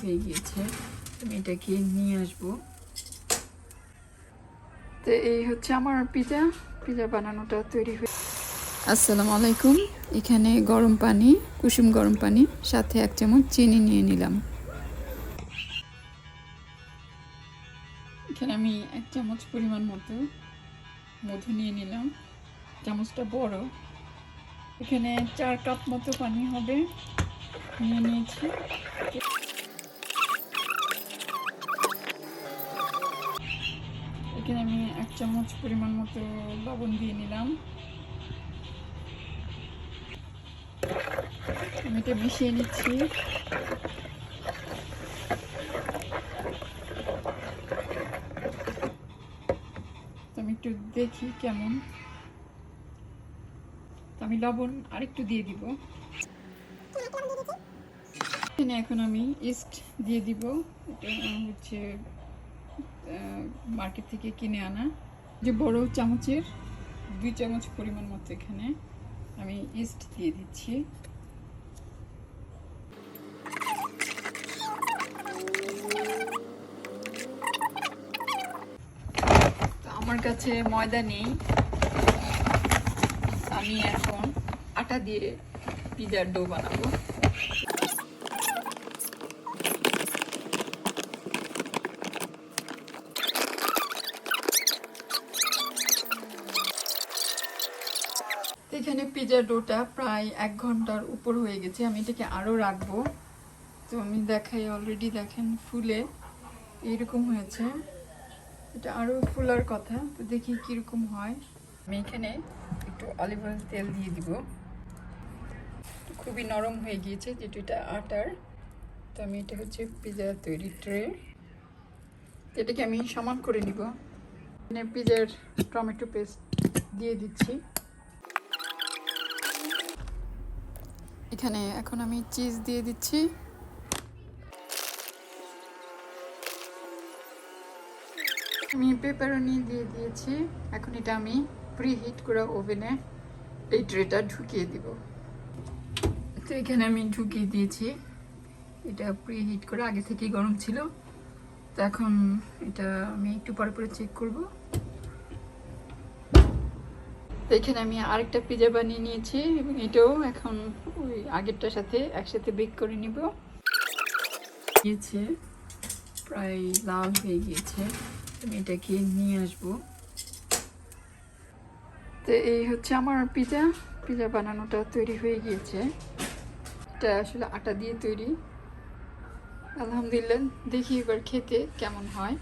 হয়ে গিয়েছে। আমি এটাকে নিয়ে আসব। তো এই হচ্ছে আমার পিজা। পিজা বানানোটা তৈরি হয়ে আসসালামু আলাইকুম। এখানে গরম পানি, কুসুম গরম পানি, সাথে এক চামচ চিনি নিয়ে নিলাম। এখানে আমি এক চামচ পরিমাণ মতো মধু নিয়ে নিলাম। চামচটা বড়। এখানে চার কাপ মতো পানি হবে। নিয়ে নিয়েছি। এখানে আমি এক চামচ পরিমাণ মতো লবণ দিয়ে নিলাম। আমি এটা মিশিয়ে নিচ্ছি। আমি একটু দেখি কেমন। আমি লবণ আরেকটু দিয়ে দিব। এখানে এখন আমি ইস্ট দিয়ে দিব। এটা হচ্ছে মার্কেট থেকে কিনে আনা। যে বড় চামচের দুই চামচ পরিমাণ মতো এখানে আমি ইস্ট দিয়ে দিচ্ছি। আমার কাছে ময়দা নেই। আমি এখন আটা দিয়ে পিজার ডো বানাবো। তো এখানে পিজার ডোটা প্রায় এক ঘণ্টার উপর হয়ে গেছে। আমি এটাকে আরও রাখব। তো আমি দেখাই অলরেডি দেখেন, ফুলে এইরকম হয়েছে। এটা আরও ফুলার কথা, তো দেখি কীরকম হয়। আমি এখানে একটু অলিভ অয়েল তেল দিয়ে দিব। খুবই নরম হয়ে গিয়েছে যেটা এটা আটার। তো আমি এটা হচ্ছে পিজা তৈরি ট্রে। এটাকে আমি সমান করে নিব। এখানে পিজার টমেটো পেস্ট দিয়ে দিচ্ছি। এখানে এখন আমি চিজ দিয়ে দিচ্ছি। আমি পেপারনি দিয়ে দিয়েছি। এখন এটা আমি প্রি হিট করা ওভেনে এই ট্রেটা ঢুকিয়ে দিব। তো এখানে আমি ঢুকিয়ে দিয়েছি। এটা প্রি হিট করে আগে থেকেই গরম ছিল। তো এখন এটা আমি একটু পরে পরে চেক করব। এখানে আমি আরেকটা পিজা বানিয়ে নিয়েছি এবং এটাও এখন ওই আগেরটার সাথে একসাথে বেক করে নিব। গিয়েছে প্রায় লাল হয়ে গিয়েছে। আমি এটাকে নিয়ে আসব। তো এই হচ্ছে আমার পিজা পিজা বানানোটা তৈরি হয়ে গিয়েছে। এটা আসলে আটা দিয়ে তৈরি। আলহামদুলিল্লাহ, দেখি এবার খেতে কেমন হয়।